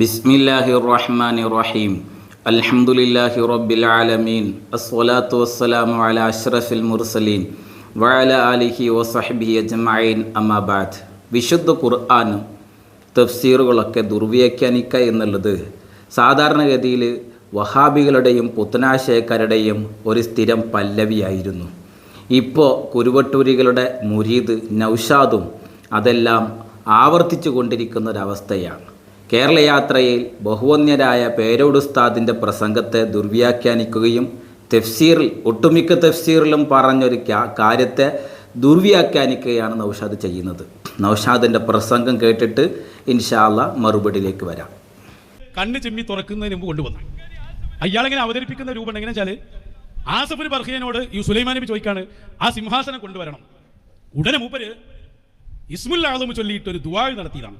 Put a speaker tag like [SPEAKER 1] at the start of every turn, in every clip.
[SPEAKER 1] ബിസ്മില്ലാഹി റഹ്മാൻ റഹീം അൽഹംദുലില്ലാഹി റബ്ബിൽ ആലമീൻ അസ്വലാത്തു വസ്സലാമു അല അഷ്റഫിൽ മുർസലീൻ. വഅല അലിഹി വസഹ്ബിഹി അജമായിൻ അമാബാദ് വിശുദ്ധ ഖുർആാനും തഫ്സീറുകളൊക്കെ ദുർവ്യാഖ്യാനിക്കുക എന്നുള്ളത് സാധാരണഗതിയിൽ വഹാബികളുടെയും പുത്തനാശയക്കാരുടെയും ഒരു സ്ഥിരം പല്ലവിയായിരുന്നു. ഇപ്പോൾ കുരുവട്ടൂരികളുടെ മുരീദ് നൗഷാദും അതെല്ലാം ആവർത്തിച്ചു കൊണ്ടിരിക്കുന്ന ഒരവസ്ഥയാണ് കേരള യാത്രയിൽ ബഹുവന്യരായ പേരോടുസ്താദിന്റെ പ്രസംഗത്തെ ദുർവ്യാഖ്യാനിക്കുകയും തെഫ്സീറിൽ ഒട്ടുമിക്ക തെഫ്സീറിലും പറഞ്ഞൊരു കാര്യത്തെ ദുർവ്യാഖ്യാനിക്കുകയാണ് നൗഷാദ് ചെയ്യുന്നത്. നൗഷാദിന്റെ പ്രസംഗം കേട്ടിട്ട് ഇൻഷാല്ല മറുപടിയിലേക്ക് വരാം.
[SPEAKER 2] കണ്ണ് ചിമ്മി തുറക്കുന്നതിന് മുമ്പ് കൊണ്ടുവന്നു അയാളെങ്ങനെ അവതരിപ്പിക്കുന്ന രൂപം എങ്ങനെ വെച്ചാൽ ആസഫിന് ബർഹിയനോട് ഈ സുലൈമാൻ നബി ചോദിക്കാണ് ആ സിംഹാസനം കൊണ്ടുവരണം. ഉടനെ മൂപ്പര് ഇസ്മുൽ ആലം ചൊല്ലിയിട്ട് ഒരു ദുവാഴ് നടത്തിയതാണ്.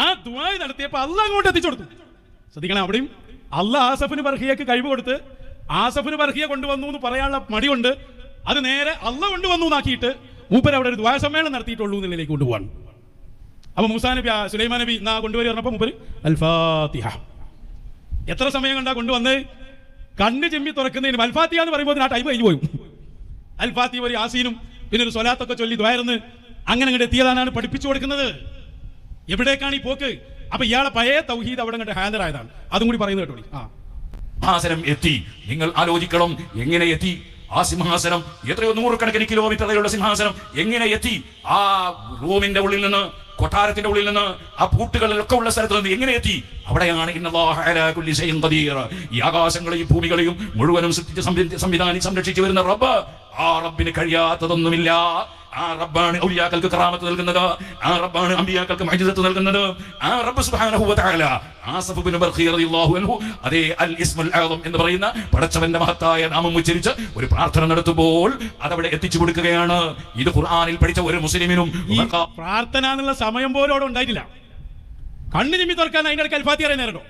[SPEAKER 2] ആ ദുബായ് നടത്തിയപ്പോൾ അല്ല അങ്ങോട്ട് എത്തിച്ചു കൊടുത്തു. ശ്രദ്ധിക്കണം അവിടെയും. അല്ല ആസഫിന് ബർഹിയക്ക് കഴിവ് കൊടുത്ത് ആസഫിന് ബർഹിയ കൊണ്ടുവന്നു എന്ന് പറയാനുള്ള മടിയുണ്ട്. അത് നേരെ അല്ല കൊണ്ടുവന്നു എന്നാക്കിയിട്ട് മൂപ്പർ അവിടെ ഒരു ദ്വായ സമ്മേളനം നടത്തിയിട്ടുള്ളൂ എന്നുള്ളതിലേക്ക് കൊണ്ടുപോകാൻ അപ്പൊ മൂസാ നബി സുലൈമാ നബി എന്നാ കൊണ്ടുവരി പറഞ്ഞപ്പോ മൂപ്പര് അൽ ഫാത്തിഹ എത്ര സമയം കണ്ടാ കൊണ്ടുവന്ന് കണ്ണ് ചെമ്മി തുറക്കുന്നതിന് അൽ ഫാത്തിഹ എന്ന് പറയുമ്പോൾ ആ ടൈം കഴിഞ്ഞു പോയും. അൽ ഫാത്തിഹ ഒരു ആസീനും പിന്നെ ഒരു സ്വലാത്തൊക്കെ ചൊല്ലി ദ്വായർന്ന് അങ്ങനെ അങ്ങോട്ട് എത്തിയതാണ് പഠിപ്പിച്ചു കൊടുക്കുന്നത്. എവിടേക്കാണ് ഈ പോക്ക്? അപ്പൊ ഇയാളെ പഴയ തൗഹീദ് അവിടെ കണ്ടിട്ട് ഹാജരായതാണ് അതും കൂടി പറയുന്നത് കേട്ടോ ആ.
[SPEAKER 3] സിംഹാസനം എത്തി. നിങ്ങൾ ആലോചിക്കണം. എങ്ങനെ എത്തി? ആ സിംഹാസനം എത്രയോ നൂറുകണക്കിന് കിലോമീറ്റർ അകലെയുള്ള സിംഹാസനം എങ്ങനെ എത്തി? ആ റൂമിന്റെ ഉള്ളിൽ നിന്ന് കൊട്ടാരത്തിന്റെ ഉള്ളിൽ നിന്ന് ആ പൂട്ടുകളിലൊക്കെ ഉള്ള സ്ഥലത്ത് നിന്ന് എങ്ങനെ എത്തി? അവിടെയാണ്. ഈ ആകാശങ്ങളെയും ഭൂമികളെയും മുഴുവനും സൃഷ്ടിച്ച് സംവി- സംരക്ഷിച്ചു വരുന്ന റബ്ബ്. ആ റബ്ബിന് കഴിയാത്തതൊന്നുമില്ല. ആ റബ്ബാണ് ഔലിയാക്കൾക്ക് കറാമത്ത് നൽകുന്നത്. ആ റബ്ബാണ് അമ്പിയാക്കൾക്ക് മൈജിദത്ത് നൽകുന്നത്. ആ റബ്ബ് സുബ്ഹാനഹു വ തആല ആസഫ് ബിൻ ബർഖി റളിയല്ലാഹു അൻഹു അതേ അൽ ഇസ്മുൽ ആദം എന്ന് പറയുന്ന പടച്ചവന്റെ മഹത്തായ നാമം ഉച്ചരിച്ച് ഒരു പ്രാർത്ഥന നടത്തുമ്പോൾ അതവിടെ എത്തിച്ചു കൊടുക്കുകയാണ്. ഇത് ഖുർആനിൽ പഠിച്ച ഒരു മുസ്ലിമിനും
[SPEAKER 2] പ്രാർത്ഥന എന്നുള്ള സമയം പോലും അവിടെ ഉണ്ടായിട്ടില്ല. കണ്ണ് ചിമ്മി തുറക്കാൻ അതിന്റെ ഇടയ്ക്ക് അൽഫാത്തി അറിയാൻ നേരണ്ടോ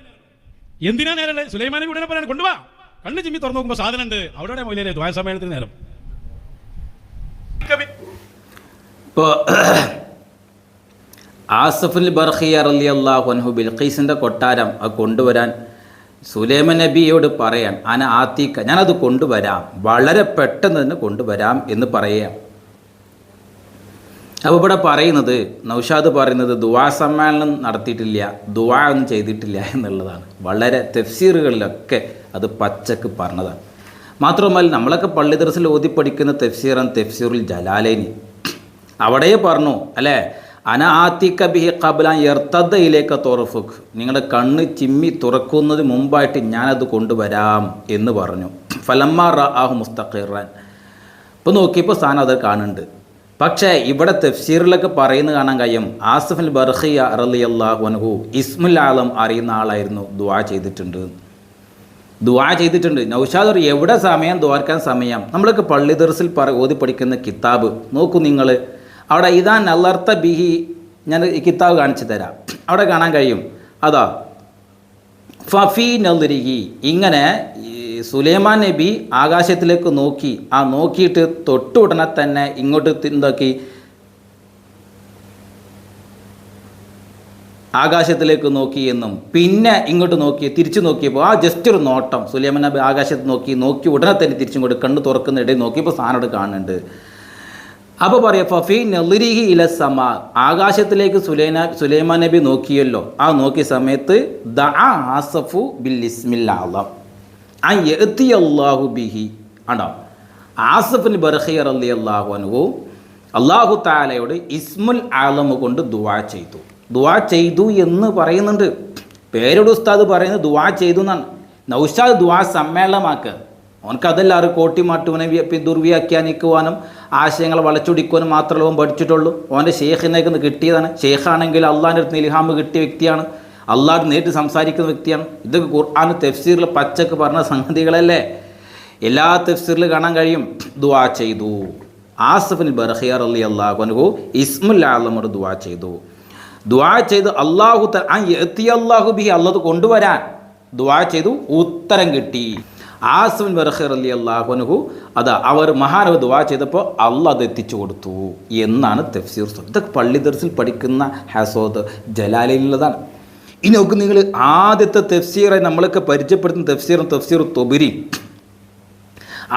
[SPEAKER 2] എന്തിനാ നേരം സുലൈമാനെ ഉടനെ പറയാൻ കൊണ്ടുവാ. കണ്ണ് ചിമ്മി തുറന്നു നോക്കുമ്പോൾ സാധനം ഉണ്ട് അവിടെ മൊയിലേ ദ്വായ സമയത്തിന് നേരം.
[SPEAKER 1] ഇപ്പോൾ ആസഫുൽ ബർഹി അറലി അള്ളാഹു അൻഹു ബിൽഖീസിന്റെ കൊട്ടാരം അത് കൊണ്ടുവരാൻ സുലൈമൻ നബിയോട് പറയാൻ അന ആത്തിക്ക ഞാനത് കൊണ്ടുവരാം വളരെ പെട്ടെന്ന് തന്നെ കൊണ്ടുവരാം എന്ന് പറയാം അപ്പോൾ ഇവിടെ പറയുന്നത് നൗഷാദ് പറയുന്നത് ദുവാ സമ്മേളനം നടത്തിയിട്ടില്ല ദുവാ ഒന്നും ചെയ്തിട്ടില്ല എന്നുള്ളതാണ്. വളരെ തെഫ്സീറുകളിലൊക്കെ അത് പച്ചക്ക് പറഞ്ഞതാണ്. മാത്രമല്ല നമ്മളൊക്കെ പള്ളി ദർസിൽ ഓതി പഠിക്കുന്ന തെഫ്സീറാണ് തെഫ്സീറുൽ ജലാലേനി അവിടെ പറഞ്ഞു അല്ലേ? അന ആത്തിക്ക ബിഹി കബലാൻ എർത്തദ്ദയിലേക്ക് തുറഫുക്ക് നിങ്ങളുടെ കണ്ണ് ചിമ്മി തുറക്കുന്നത് മുമ്പായിട്ട് ഞാനത് കൊണ്ടുവരാം എന്ന് പറഞ്ഞു. ഫലമ്മ റാഹു മുസ്തഖിറാൻ. ഇപ്പോൾ നോക്കിയപ്പോൾ സാധനം അത് കാണുന്നുണ്ട്. പക്ഷേ ഇവിടെ തഫ്സീറിലൊക്കെ പറയുന്ന കാണാൻ കഴിയും. ആസിഫുൽ ബർഹിയ അറലി അള്ളാഹു അൻഹു ഇസ്മുൽ ആലം അറിയുന്ന ആളായിരുന്നു ദുവാ ചെയ്തിട്ടുണ്ട്. ദുവാ ചെയ്തിട്ടുണ്ട്. നൗഷാദർ എവിടെ സമയം? ദ്വാർക്കാൻ സമയം. നമ്മളൊക്കെ പള്ളി ദർസിൽ പറ ഓതി പഠിക്കുന്ന കിതാബ്. നോക്കൂ നിങ്ങൾ അവിടെ ഇതാ നല്ലർത്ത ബിഹി ഞാൻ കിതാബ് കാണിച്ചു തരാം. അവിടെ കാണാൻ കഴിയും. അതാ ഫഫി നലുരിഹി ഇങ്ങനെ സുലൈമാൻ നബി ആകാശത്തിലേക്ക് നോക്കി. ആ നോക്കിയിട്ട് തൊട്ടു ഉടനെ തന്നെ ഇങ്ങോട്ട് എന്താക്കി? ആകാശത്തിലേക്ക് നോക്കി എന്നും പിന്നെ ഇങ്ങോട്ട് നോക്കി തിരിച്ചു നോക്കിയപ്പോൾ ആ ജസ്റ്റ് ഒരു നോട്ടം. സുലൈമാൻ നബി ആകാശത്ത് നോക്കി നോക്കി ഉടനെ തന്നെ തിരിച്ചും കൊണ്ട് കണ്ണ് തുറക്കുന്നിടയിൽ നോക്കിയപ്പോൾ സാധനം കാണുന്നുണ്ട്. അപ്പോൾ പറയാം ഫഫി ഇല സമ. ആകാശത്തിലേക്ക് സുലൈന സുലൈമാൻ നബി നോക്കിയല്ലോ. ആ നോക്കിയ സമയത്ത് ദ ആസഫു അള്ളാഹു ബിഹി. ആണോ? ആസഫിൻ ബർഹിയർ അലി അള്ളാഹു അനുവു അള്ളാഹു താലയോട് ഇസ്മുൽ ആലമ കൊണ്ട് ദുവാ ചെയ്തു. ദുവാ ചെയ്തു എന്ന് പറയുന്നുണ്ട്. പേരുടെ ഉസ്താദ് പറയുന്നത് ദുവാ ചെയ്തു എന്നാണ്. നൗഷാദ് ദുവാ സമ്മേളനമാക്കുക അവനക്ക് കോട്ടി കോട്ടിമാട്ടുവനെ വ്യ- ദുർവ്യാഖ്യാനിക്കുവാനും ആശയങ്ങൾ വളച്ചൊടിക്കുവാനും മാത്രമേ അവൻ പഠിച്ചിട്ടുള്ളൂ. അവന്റെ ഷേഖിനേക്ക് നിന്ന് കിട്ടിയതാണ്. ഷെയ്ഖാണെങ്കിൽ അള്ളാഹിന്റെ അടുത്ത് ഇൽഹാമ് കിട്ടിയ വ്യക്തിയാണ്. അള്ളാഹ് നേരിട്ട് സംസാരിക്കുന്ന വ്യക്തിയാണ്. ഇതൊക്കെ ഖുർആൻ തെഫ്സീറിൽ പച്ചക്ക് പറഞ്ഞ സംഗതികളല്ലേ? എല്ലാ തെഫ്സീറിൽ കാണാൻ കഴിയും. ദുവാ ചെയ്തു. ആസഫിൻ ബർഹിയർ അലി അള്ളാഹു ഇസ്മുല്ലാമർ ദുവാ ചെയ്തു. ദുവാ ചെയ്ത് അള്ളാഹു ആ എത്തി അള്ളാഹു അള്ളത് കൊണ്ടുവരാൻ ദുവാ ചെയ്തു. ഉത്തരം കിട്ടി. ആസഫിൻ ബർഹർ അലി അള്ളാഹുനഹു അത് അവർ മഹാനവ് ദുവാ ചെയ്തപ്പോൾ അള്ള അത് എത്തിച്ചു കൊടുത്തു എന്നാണ് തഫ്സീർ ഇതൊക്കെ പള്ളി ദർസിൽ പഠിക്കുന്ന ഹസോദ് ജലാലയിലുള്ളതാണ് ഇനി നോക്ക് നിങ്ങൾ ആദ്യത്തെ തെഫ്സീറെ നമ്മളൊക്കെ പരിചയപ്പെടുത്തുന്ന തെഫ്സീർ തഫ്സീർ തൊബിരി.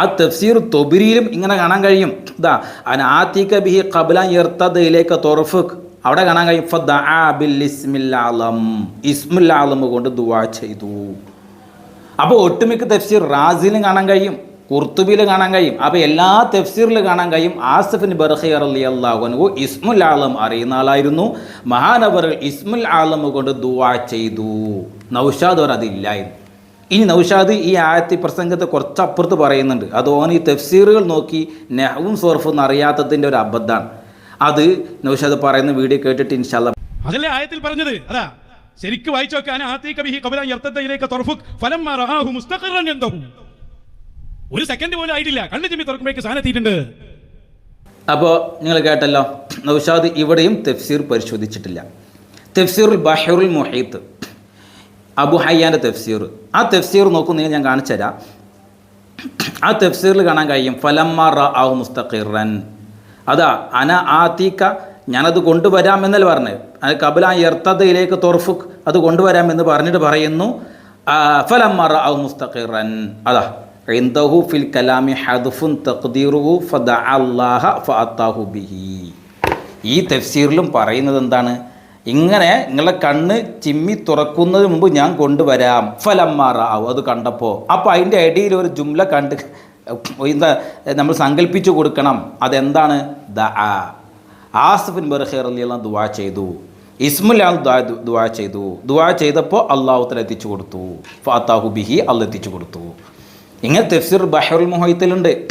[SPEAKER 1] ആ തഫ്സീർ തൊബിരിയിലും ഇങ്ങനെ കാണാൻ കഴിയും. ഇതാ അനാത്തിക ബിഹി കബല യർത്തദയിലേക്ക് തൊറഫുക്ക് അവിടെ കാണാൻ കഴിയും ഫദ്ദഅ ബിൽ ഇസ്മില്ലാലം ഇസ്മില്ലാലം കൊണ്ട് ദുവാ ചെയ്തു. അപ്പോൾ ഒട്ടുമിക്ക തഫ്സീർ റാസിലും കാണാൻ കഴിയും കുർത്തുബിയിൽ കാണാൻ കഴിയും. അപ്പോൾ എല്ലാ തഫ്സീറിലും കാണാൻ കഴിയും. ആസഫിൻ ബർഹി അലി അള്ളാഹുനു ഇസ്മുൽ ആലം അറിയുന്ന ആളായിരുന്നു. മഹാനവർ ഇസ്മുൽ ആലം കൊണ്ട് ദുവാ ചെയ്തു. നൗഷാദ് അവർ അതില്ലായിരുന്നു. ഇനി നൗഷാദ് ഈ ആയത്തി പ്രസംഗത്തെ കുറച്ചപ്പുറത്ത് പറയുന്നുണ്ട്. അത് ഓൻ ഈ തഫ്സീറുകൾ നോക്കി നെഹവും സോർഫും അറിയാത്തതിന്റെ ഒരു അബദ്ധമാണ്. അത് നൗഷാദ് പറയുന്ന വീഡിയോ കേട്ടിട്ട് ഇൻഷാല്ല
[SPEAKER 2] അതല്ലേ ആയത്തിൽ പറഞ്ഞത്? അതാ. ശരിക്ക് വായിച്ചു നോക്കാൻ ഫലം ഒരു സെക്കൻഡ് പോലും ആയിട്ടില്ല. കണ്ണു ചിമ്മി തുറക്കുമ്പോഴേക്ക്
[SPEAKER 1] അപ്പോൾ നിങ്ങൾ കേട്ടല്ലോ നൗഷാദ് ഇവിടെയും തെഫ്സീർ പരിശോധിച്ചിട്ടില്ല. തഫ്സീറുൽ ബഹറുൽ മൊഹീത്ത് അബു ഹയ്യാന്റെ തെഫ്സീർ. ആ തെഫ്സീർ നോക്കുന്നെങ്കിൽ ഞാൻ കാണിച്ചു തരാം. ആ തെഫ്സീറിൽ കാണാൻ കഴിയും ഫലമ്മ റആഹു മുസ്തഖിറൻ. അതാ അന ആത്തീക്ക ഞാനത് കൊണ്ടുവരാമെന്നല്ല പറഞ്ഞത്. അത് കബല എർത്തതയിലേക്ക് തൊർഫുക്ക് അത് കൊണ്ടുവരാമെന്ന് പറഞ്ഞിട്ട് പറയുന്നു. മുസ്തഖിറൻ. അതാ ഇൻദഹു ഫിൽ കലാമി ഹദ്ഫുൻ തഖ്ദീറുഹു ഫദഅല്ലാഹ ഫഅത്താഹു ബിഹി. ഈ തഫ്സീറിലും പറയുന്നത് എന്താണ്? ഇങ്ങനെ നിങ്ങളെ കണ്ണ് ചിമ്മി തുറക്കുന്നതിന് മുമ്പ് ഞാൻ കൊണ്ടുവരാം. ഫലം മാറാവും അത് കണ്ടപ്പോൾ അപ്പോൾ അതിന്റെ ഇടയിൽ ഒരു ജുംല കണ്ട് എന്താ നമ്മൾ സങ്കല്പിച്ചു കൊടുക്കണം. അതെന്താണ്? ദ ആ ആസിഫിൻ ബർഖേർ അലിയെല്ലാം ദുവാ ചെയ്തു. ഇസ്മുലാൽ ദുവാ ചെയ്തു. ദുവാ ചെയ്തപ്പോൾ അള്ളാഹുത്തല എത്തിച്ചു കൊടുത്തു. ഫാത്താഹു ബിഹി അള്ള എത്തിച്ചു കൊടുത്തു. ഇങ്ങനെ തെഫ്സിർ ബഹറുൽ മുഹൈത്തിലുണ്ട്.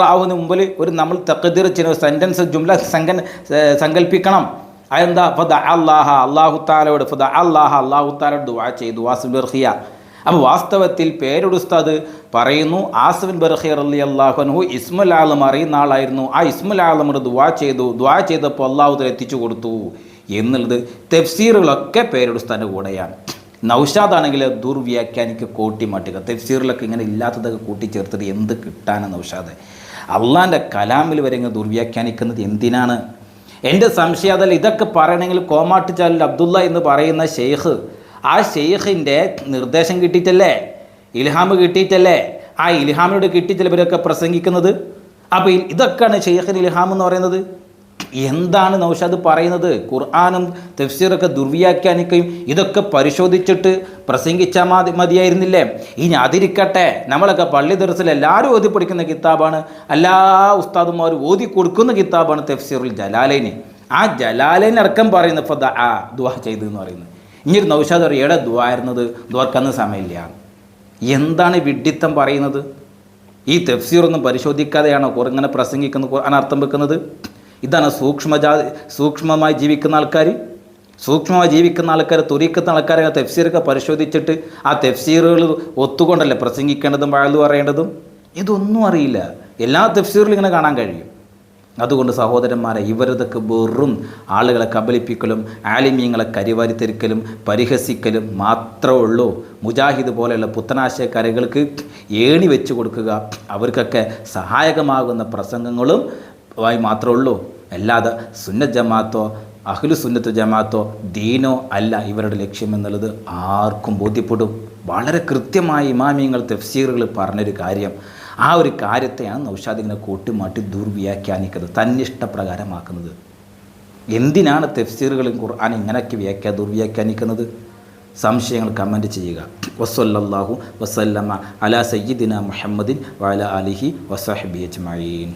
[SPEAKER 1] ആവുന്ന മുമ്പിൽ ഒരു നമ്മൾ തക്കതിർ ചെയ്യുന്ന സെന്റൻസ് ജുംല സങ്കൻ സങ്കല്പിക്കണം അതെന്താ? ഫദ അള്ളാഹ അള്ളാഹു താലയോട് ഫദ അള്ളാഹ അള്ളാഹു താലോട് ദുവാ ചെയ്തു. വാസു ബർഹിയ അപ്പോൾ വാസ്തവത്തിൽ പേരുടുസ്താദ് പറയുന്നു ആസ്വിൻ ബർഹിയർ അലി അള്ളാഹുനഹു ഇസ്മുൽ അറിയുന്ന ആളായിരുന്നു. ആ ഇസ്മുൽ ദുവാ ചെയ്തു. ദുവാ ചെയ്തപ്പോൾ അള്ളാഹു എത്തിച്ചു കൊടുത്തു. എന്നുള്ളത് തെഫ്സീറുകളൊക്കെ പേരെടുത്തതിന്റെ കൂടെയാണ്. നൗഷാദ് ആണെങ്കിൽ ദുർവ്യാഖ്യാനിക്ക് കൂട്ടി മാട്ടുക തെഫ്സീറിലൊക്കെ ഇങ്ങനെ ഇല്ലാത്തതൊക്കെ കൂട്ടിച്ചേർത്തിട്ട് എന്ത് കിട്ടാനാണ് നൗഷാദ്? അള്ളാന്റെ കലാമിൽ വരെ ഇങ്ങനെ ദുർവ്യാഖ്യാനിക്കുന്നത് എന്തിനാണ്? എന്റെ സംശയം അതല്ല ഇതൊക്കെ പറയണമെങ്കിൽ കോമാട്ടിച്ചാലിൽ അബ്ദുള്ള എന്ന് പറയുന്ന ഷെയ്ഖ് ആ ഷെയ്ഖിന്റെ നിർദ്ദേശം കിട്ടിയിട്ടല്ലേ? ഇൽഹാം കിട്ടിയിട്ടല്ലേ? ആ ഇൽഹാമിനോട് കിട്ടിയിട്ടല്ലേ ഇവരൊക്കെ പ്രസംഗിക്കുന്നത്? അപ്പോൾ ഇതൊക്കെയാണ് ഷെയ്ഖിന് ഇൽഹാം എന്ന് പറയുന്നത്. എന്താണ് നൗഷാദ് പറയുന്നത്? ഖുർആാനും തഫ്സീറൊക്കെ ദുർവ്യാഖ്യാനിക്കുകയും ഇതൊക്കെ പരിശോധിച്ചിട്ട് പ്രസംഗിച്ചാൽ മതി മതിയായിരുന്നില്ലേ? ഇനി അതിരിക്കട്ടെ. നമ്മളൊക്കെ പള്ളി ദർസിൽ എല്ലാവരും ഓതി പഠിക്കുന്ന കിതാബാണ്. എല്ലാ ഉസ്താദുമാരും ഓതി കൊടുക്കുന്ന കിതാബാണ് തഫ്സീറുൽ ജലാലൈന് ആ ജലാലൈൻ അടക്കം പറയുന്ന ഫ ആ ദുവാ ചെയ്തു എന്ന് പറയുന്നത്. ഇനി ഒരു നൗഷാദ് പറയും എവിടെ ദുവായിരുന്നത് ദുവാർക്കന്ന് സമയമില്ല. എന്താണ് വിഡിത്തം പറയുന്നത്? ഈ തഫ്സീറൊന്നും പരിശോധിക്കാതെയാണോ ഇങ്ങനെ പ്രസംഗിക്കുന്നത് അനർത്ഥം വെക്കുന്നത്? ഇതാണ് സൂക്ഷ്മജാ സൂക്ഷ്മമായി ജീവിക്കുന്ന ആൾക്കാർ സൂക്ഷ്മമായി ജീവിക്കുന്ന ആൾക്കാർ തുറിക്കുന്ന ആൾക്കാരെ ആ തെഫ്സീറൊക്കെ പരിശോധിച്ചിട്ട് ആ തെഫ്സീറുകൾ ഒത്തുകൊണ്ടല്ലേ പ്രസംഗിക്കേണ്ടതും വാഴ്ന്നു പറയേണ്ടതും? ഇതൊന്നും അറിയില്ല. എല്ലാ തെഫ്സീറിലും ഇങ്ങനെ കാണാൻ കഴിയും. അതുകൊണ്ട് സഹോദരന്മാരെ ഇവരതൊക്കെ വെറും ആളുകളെ കബളിപ്പിക്കലും ആലിമീങ്ങളെ കരിവാരിത്തെരിക്കലും പരിഹസിക്കലും മാത്രമേ ഉള്ളൂ. മുജാഹിദ് പോലെയുള്ള പുത്തനാശയക്കാരികൾക്ക് ഏണി വെച്ച് കൊടുക്കുക. അവർക്കൊക്കെ സഹായകമാകുന്ന പ്രസംഗങ്ങളും ആയി മാത്രമേ ഉള്ളൂ. അല്ലാതെ സുന്നത്ത് ജമാത്തോ അഖിലു സുന്നത്ത് ജമാത്തോ ദീനോ അല്ല ഇവരുടെ ലക്ഷ്യമെന്നുള്ളത് ആർക്കും ബോധ്യപ്പെടും. വളരെ കൃത്യമായി ഇമാമിയങ്ങൾ തഫ്സീറുകൾ പറഞ്ഞൊരു കാര്യം ആ ഒരു കാര്യത്തെയാണ് നൗഷാദ് ഇങ്ങനെ കൂട്ടിമാട്ടി ദുർവ്യാഖ്യാനിക്കുന്നത് തന്നിഷ്ടപ്രകാരമാക്കുന്നത് എന്തിനാണ് തെഫ്സീറുകളും ഖുർആൻ ഇങ്ങനെയൊക്കെ വ്യാഖ്യാ ദുർവ്യാഖ്യാനിക്കുന്നത്? സംശയങ്ങൾ കമന്റ് ചെയ്യുക. വസ്വല്ലാഹു വസല്ലമ അല സയ്യിദിന മുഹമ്മദിൻ വാല അലിഹി വസഹബി അജ്മഈൻ.